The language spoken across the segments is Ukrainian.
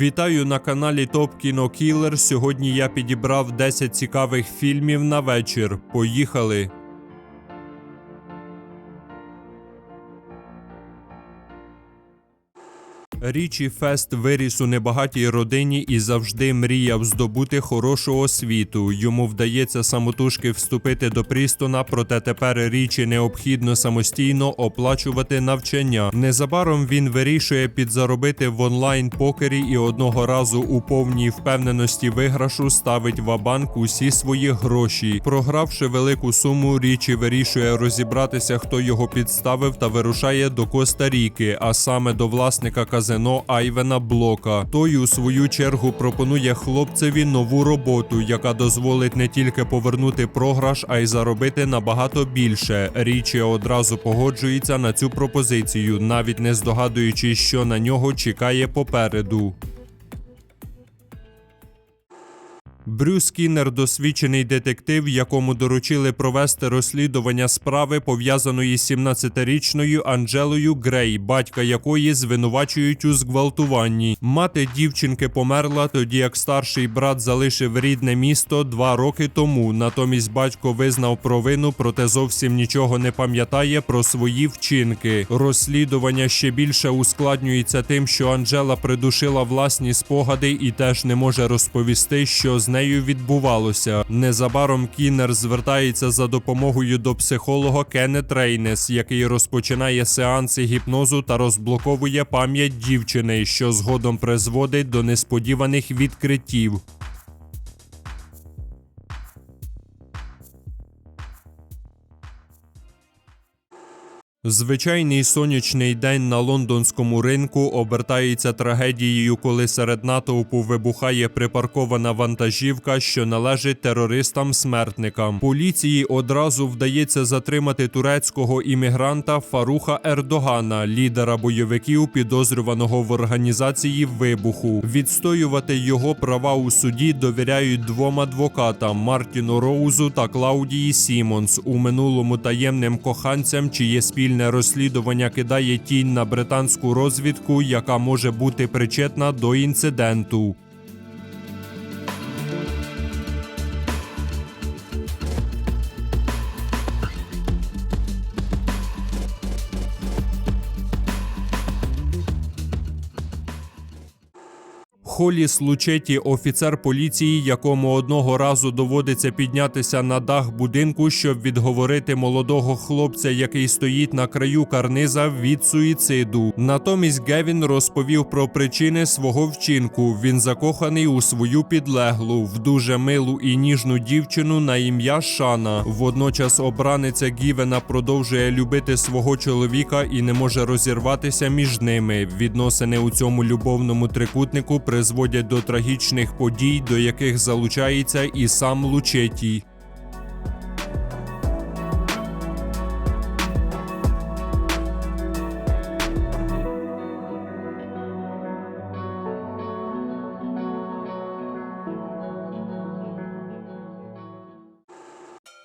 Вітаю на каналі Топ Кіно Кілер. Сьогодні я підібрав 10 цікавих фільмів на вечір. Поїхали! Річі Фест виріс у небагатій родині і завжди мріяв здобути хорошу освіту. Йому вдається самотужки вступити до Прістона, проте тепер Річі необхідно самостійно оплачувати навчання. Незабаром він вирішує підзаробити в онлайн покері і одного разу у повній впевненості виграшу ставить в банк усі свої гроші. Програвши велику суму, Річі вирішує розібратися, хто його підставив, та вирушає до Коста-Ріки, а саме до власника казино Айвена Блока. Той у свою чергу пропонує хлопцеві нову роботу, яка дозволить не тільки повернути програш, а й заробити набагато більше. Річі одразу погоджується на цю пропозицію, навіть не здогадуючись, що на нього чекає попереду. Брюс Кіннер – досвідчений детектив, якому доручили провести розслідування справи, пов'язаної з 17-річною Анджелою Грей, батька якої звинувачують у зґвалтуванні. Мати дівчинки померла, тоді як старший брат залишив рідне місто два роки тому. Натомість батько визнав провину, проте зовсім нічого не пам'ятає про свої вчинки. Розслідування ще більше ускладнюється тим, що Анджела придушила власні спогади і теж не може розповісти, що з нею відбувалося. Незабаром Кіннер звертається за допомогою до психолога Кеннет Рейнес, який розпочинає сеанси гіпнозу та розблоковує пам'ять дівчини, що згодом призводить до несподіваних відкриттів. Звичайний сонячний день на лондонському ринку обертається трагедією, коли серед натовпу вибухає припаркована вантажівка, що належить терористам-смертникам. Поліції одразу вдається затримати турецького іммігранта Фаруха Ердогана, лідера бойовиків, підозрюваного в організації вибуху. Відстоювати його права у суді довіряють двом адвокатам Мартіну Роузу та Клаудії Сімонс, у минулому таємним коханцям, чиє спільне розслідування кидає тінь на британську розвідку, яка може бути причетна до інциденту. Холіс Лучеті, офіцер поліції, якому одного разу доводиться піднятися на дах будинку, щоб відговорити молодого хлопця, який стоїть на краю карниза від суїциду. Натомість Гевін розповів про причини свого вчинку. Він закоханий у свою підлеглу, в дуже милу і ніжну дівчину на ім'я Шана. Водночас обраниця Гівена продовжує любити свого чоловіка і не може розірватися між ними. Відносини у цьому любовному трикутнику призводять до трагічних подій, до яких залучається і сам Лучетій.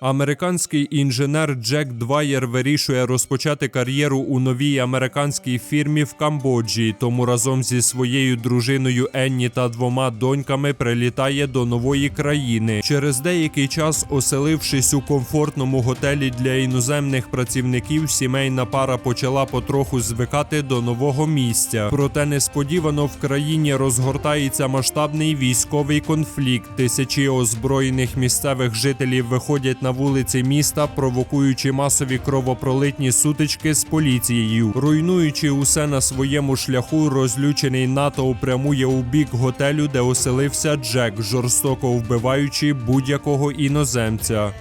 Американський інженер Джек Дваєр вирішує розпочати кар'єру у новій американській фірмі в Камбоджі, тому разом зі своєю дружиною Енні та двома доньками прилітає до нової країни. Через деякий час, оселившись у комфортному готелі для іноземних працівників, сімейна пара почала потроху звикати до нового місця. Проте несподівано в країні розгортається масштабний військовий конфлікт. Тисячі озброєних місцевих жителів виходять на вулиці міста, провокуючи масові кровопролитні сутички з поліцією. Руйнуючи усе на своєму шляху, розлючений НАТО прямує у бік готелю, де оселився Джек, жорстоко вбиваючи будь-якого іноземця.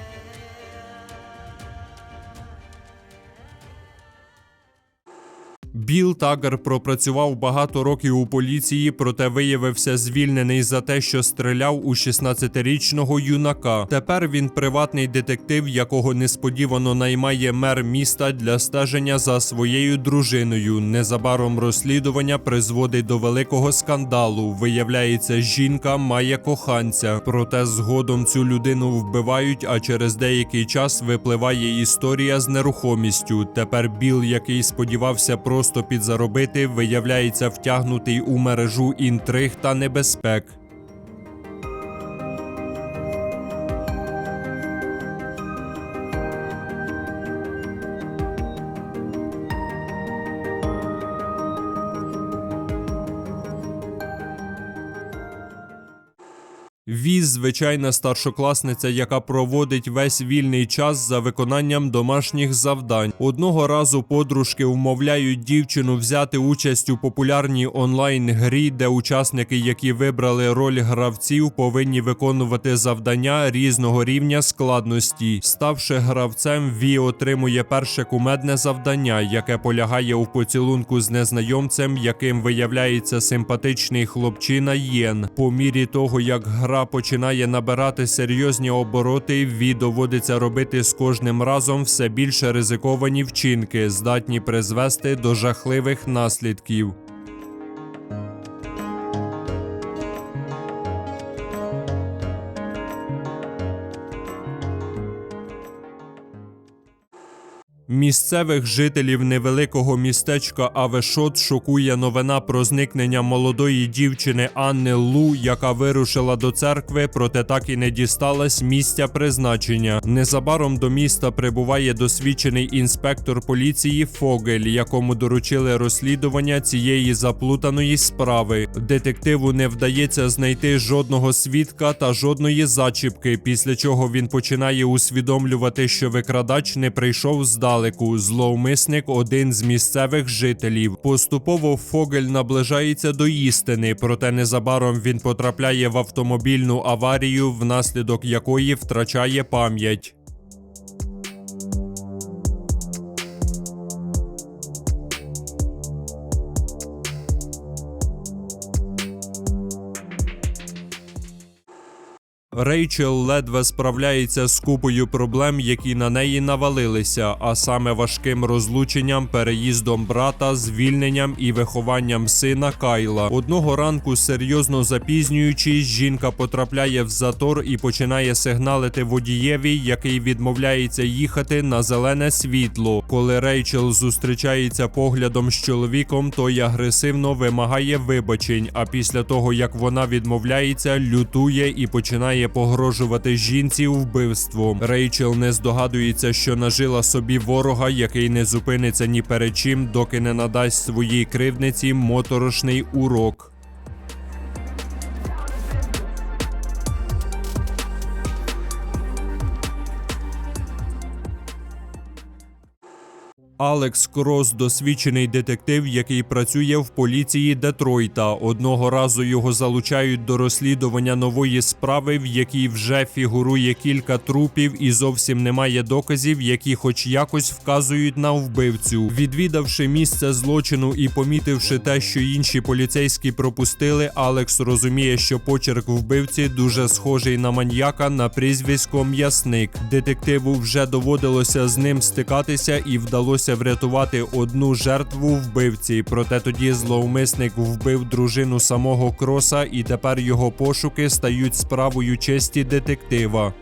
Біл Тагер пропрацював багато років у поліції, проте виявився звільнений за те, що стріляв у 16-річного юнака. Тепер він приватний детектив, якого несподівано наймає мер міста для стеження за своєю дружиною. Незабаром розслідування призводить до великого скандалу. Виявляється, жінка має коханця, проте згодом цю людину вбивають. А через деякий час випливає історія з нерухомістю. Тепер Біл, який сподівався просто просто підзаробити, виявляється втягнутий у мережу інтриг та небезпек. Віз звичайна старшокласниця, яка проводить весь вільний час за виконанням домашніх завдань. Одного разу подружки вмовляють дівчину взяти участь у популярній онлайн-грі, де учасники, які вибрали роль гравців, повинні виконувати завдання різного рівня складності. Ставши гравцем, Ві отримує перше кумедне завдання, яке полягає у поцілунку з незнайомцем, яким виявляється симпатичний хлопчина Єн. По мірі того, як гра починає набирати серйозні обороти, Ві доводиться робити з кожним разом все більше ризиковані вчинки, здатні призвести до жахливих наслідків. Місцевих жителів невеликого містечка Авешот шокує новина про зникнення молодої дівчини Анни Лу, яка вирушила до церкви, проте так і не дісталась місця призначення. Незабаром до міста прибуває досвідчений інспектор поліції Фогель, якому доручили розслідування цієї заплутаної справи. Детективу не вдається знайти жодного свідка та жодної зачіпки, після чого він починає усвідомлювати, що викрадач не прийшов здалеку. Зловмисник один з місцевих жителів. Поступово Фогель наближається до істини, проте незабаром він потрапляє в автомобільну аварію, внаслідок якої втрачає пам'ять. Рейчел ледве справляється з купою проблем, які на неї навалилися, а саме важким розлученням, переїздом брата, звільненням і вихованням сина Кайла. Одного ранку, серйозно запізнюючись, жінка потрапляє в затор і починає сигналити водієві, який відмовляється їхати на зелене світло. Коли Рейчел зустрічається поглядом з чоловіком, той агресивно вимагає вибачень. А після того як вона відмовляється, лютує і починає погрожувати жінці вбивством. Рейчел не здогадується, що нажила собі ворога, який не зупиниться ні перед чим, доки не надасть своїй кривниці моторошний урок. Алекс Крос досвідчений детектив, який працює в поліції Детройта. Одного разу його залучають до розслідування нової справи, в якій вже фігурує кілька трупів і зовсім немає доказів, які хоч якось вказують на вбивцю. Відвідавши місце злочину і помітивши те, що інші поліцейські пропустили, Алекс розуміє, що почерк вбивці дуже схожий на маньяка на прізвисько М'ясник. Детективу вже доводилося з ним стикатися і вдалося врятувати одну жертву вбивці. Проте тоді зловмисник вбив дружину самого Кроса, і тепер його пошуки стають справою честі детектива.